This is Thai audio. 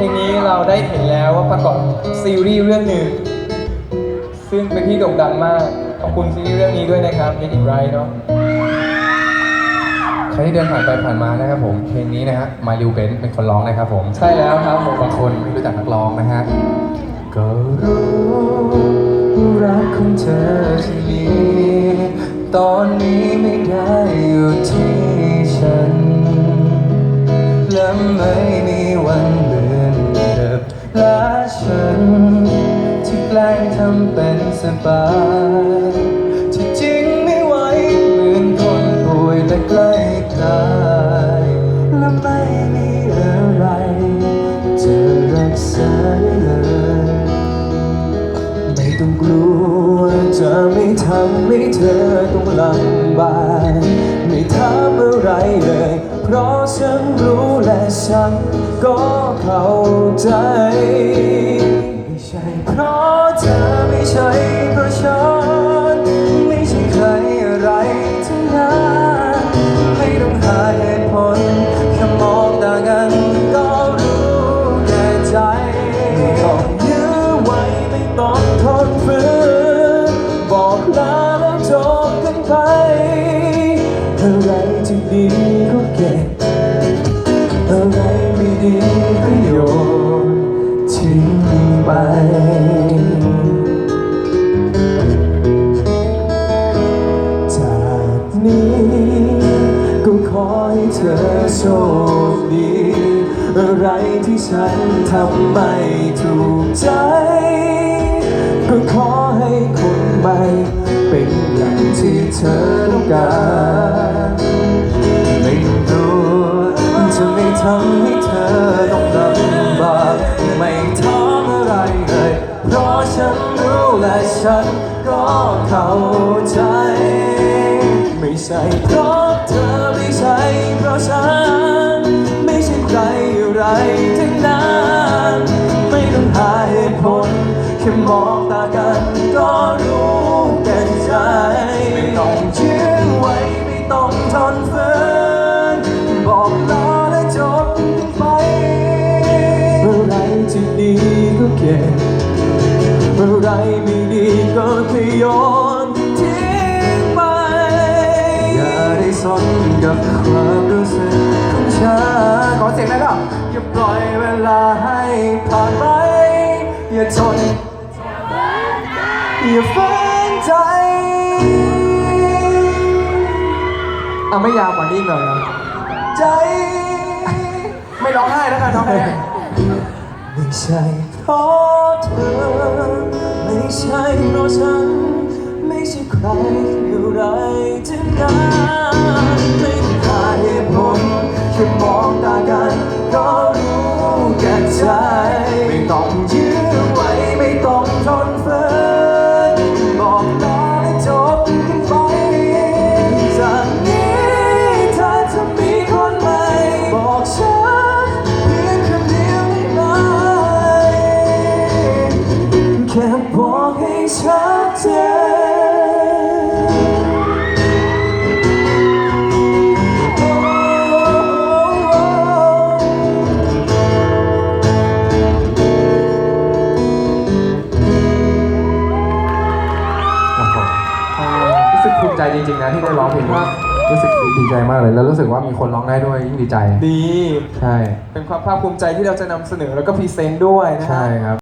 เพลงนี้เราได้เห็นแล้วว่าประกอบซีรีส์เรื่องหนึ่ง ซึ่งเป็นที่โด่งดังมาก ขอบคุณซีรีส์เรื่องนี้ด้วยนะครับ Get It Right เนาะใครที่เดินผ่านไปผ่านมานะครับผมเพลงนี้นะฮะมาริวเบนเป็นคนร้องนะครับผมใช่แล้วครับผมบางคนไม่รู้จักนักร้องนะฮะก็รู้รักของเธอที่มีตอนนี้ ให้เธอต้องลำบากไม่ถามอะไรเลย เพราะฉันรู้และฉันก็เข้าใจ ไปอะไรที่ดีก็เก็บอะไรไม่ดีก็โยนทิ้งไปจากนี้ก็ขอให้เธอโชคดีอะไรที่ฉันทำไม่ถูกใจ ก็ขอให้คนใหม่เป็นอย่าง ที่เธอต้องการไม่ต้องกลัวจะไม่ทำให้เธอต้องลำบากไม่ถามอะไรเลย เพราะฉันรู้และฉันก็เข้าใจ ไม่ใช่เพราะเธอไม่ใช่เพราะฉัน ไม่ใช่ใครอะไรทั้งนั้น ไม่ต้องหาเหตุผลแค่มองตากัน เก็บเมื่อไรไม่ดีก็แค่โยนทิ้งไป อย่าได้สนกับความรู้สึกของฉันขอเสียงได้ก็อย่าปล่อยเวลาให้ผ่านไป อย่าทนอย่าฝืนใจอะไม่ยาวกว่านี้อีกหน่อยนะใจ ไม่ร้องไห้แล้วกันน้องแพร ไม่ใช่เพราะเธอ ไม่ใช่เพราะฉัน ไม่ใช่ใครอะไรจึงนั้นไม่ จจริงๆนะที่ได้ร้องเพลงนี้รู้สึกดีใจมากเลย แล้วรู้สึกว่ามีคนร้องได้ด้วยยิ่งดีใจ ดี ใช่ เป็นความภาคภูมิใจที่เราจะนำเสนอแล้วก็พรีเซนต์ด้วยนะฮะ ใช่ครับ